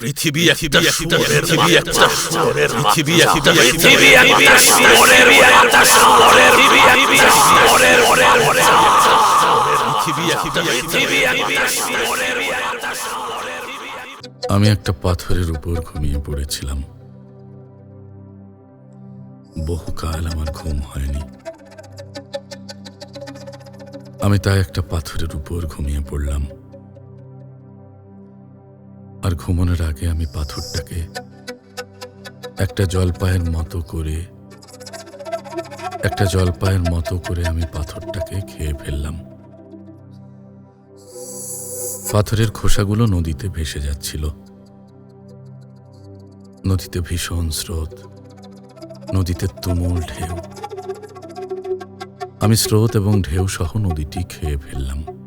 পৃথিবী একটা পৃথিবী একটা পৃথিবী একটা পৃথিবী একটা শুয়োরের একটা শুয়োরের পৃথিবী একটা পৃথিবী একটা পৃথিবী একটা আমি একটা পাথরের উপর ঘুমিয়ে পড়েছিলাম বহুকাল আমার ঘুম হয়নি আমি তাই একটা পাথরের উপর ঘুমিয়ে পড়লাম আর ঘুমানোর আগে আমি পাথরটাকে একটা জলপায়ের মতো করে, একটা জলপায়ের মতো করে আমি পাথরটাকে খেয়ে ফেললাম। পাথরের খোসাগুলো নদীতে ভেসে যাচ্ছিল। নদীতে ভীষণ স্রোত, নদীতে তুমুল ঢেউ। আমি স্রোত এবং ঢেউ সহ নদীটি খেয়ে ফেললাম।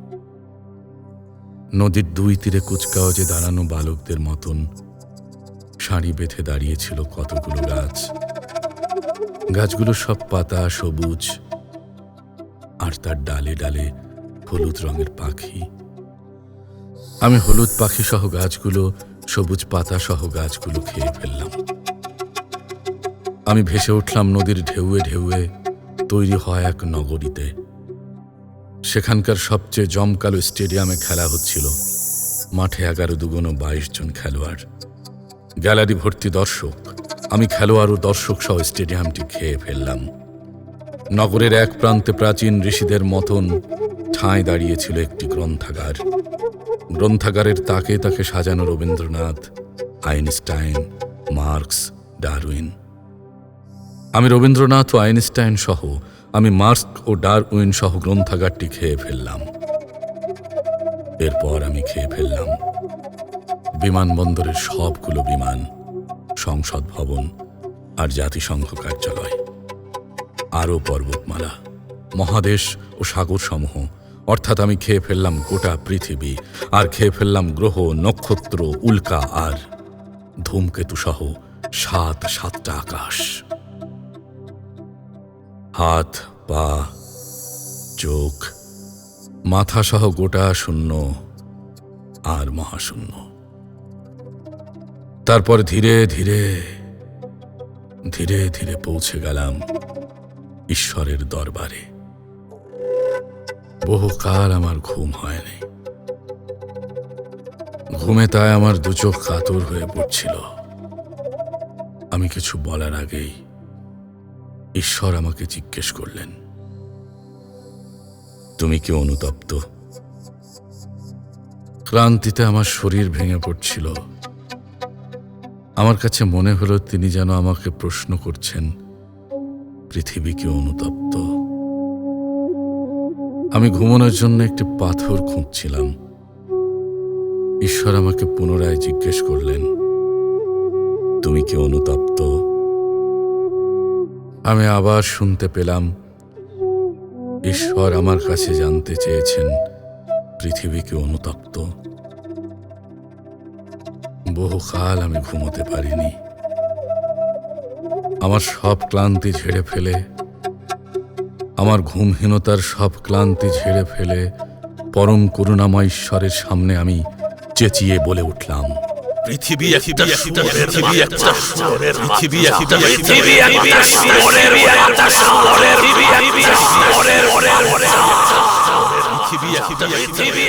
নদীর দুই তীরে কুচকাওয়াজে দাঁড়ানো বালকদের মতন, সারি বেঁধে দাঁড়িয়েছিল কতগুলো গাছ। গাছগুলো সব পাতা, সবুজ, আর তার ডালে ডালে হলুদ রঙের পাখি। আমি হলুদ পাখি সহ গাছগুলো, সবুজ পাতা সহ গাছগুলো খেয়ে ফেললাম। আমি ভেসে উঠলাম নদীর ঢেউয়ে ঢেউয়ে, তৈরি হয় এক নগরীতে। সেখানকার সবচেয়ে জমকালো স্টেডিয়ামে খেলা হচ্ছিল মাঠে এগারো দুগুণ বাইশ জন খেলোয়াড়। গ্যালারি ভর্তি দর্শক, আমি খেলোয়াড় ও দর্শক সহ স্টেডিয়ামটি খেয়ে ফেললাম। নগরের এক প্রান্তে প্রাচীন ঋষিদের মতন ঠাঁই দাঁড়িয়েছিল একটি গ্রন্থাগার। গ্রন্থাগারের তাকে তাকে সাজানো রবীন্দ্রনাথ, আইনস্টাইন, মার্কস, ডারউইন। আমি রবীন্দ্রনাথ ও আইনস্টাইন সহ আমি মার্কস ও ডারউইন সহ গ্রন্থাগারটি খেয়ে ফেললাম। এরপর আমি খেয়ে ফেললাম। বিমানবন্দরের সবগুলো বিমান, সংসদ ভবন আর জাতিসংঘ কার্যালয়, আরও পর্বতমালা, মহাদেশ ও সাগর সমূহ অর্থাৎ আমি খেয়ে ফেললাম গোটা পৃথিবী আর খেয়ে ফেললাম গ্রহ, নক্ষত্র, উল্কা আর ধূমকেতু সহ সাত সাতটা আকাশ। হাত পা, চোখ মাথা সহ গোটা শূন্য আর মহাশূন্য। তারপর ধীরে ধীরে ধীরে ধীরে পৌঁছে গেলাম ঈশ্বরের দরবারে। বহুকাল আমার ঘুম হয়নি। ঘুমে তাই আমার দু চোখ কাতর হয়ে পড়ছিল। আমি কিছু বলার আগেই ঈশ্বর আমাকে জিজ্ঞেস করলেন, তুমি কি অনুতপ্ত? ক্লান্তিতে আমার শরীর ভেঙে পড়ছিল। আমার কাছে মনে হলো তিনি যেন আমাকে প্রশ্ন করছেন, পৃথিবী কি অনুতপ্ত? আমি ঘুমানোর জন্য একটি পাথর খুঁজছিলাম। ঈশ্বর আমাকে পুনরায় জিজ্ঞেস করলেন, তুমি কি অনুতপ্ত? আমি আবার শুনতে পেলাম, ঈশ্বর আমার কাছে জানতে চেয়েছেন পৃথিবীকে অনুতপ্ত। বহুকাল আমি ঘুমোতে পারিনি। আমার সব ক্লান্তি ঝেড়ে ফেলে, আমার ঘুমহীনতার সব ক্লান্তি ঝেড়ে ফেলে পরম করুণাময় ঈশ্বরের সামনে আমি চেঁচিয়ে বলে উঠলাম। পৃথিবী একটা পৃথিবী একটা পৃথিবী একটা পৃথিবী একটা পৃথিবী একটা পৃথিবী একটা পৃথিবী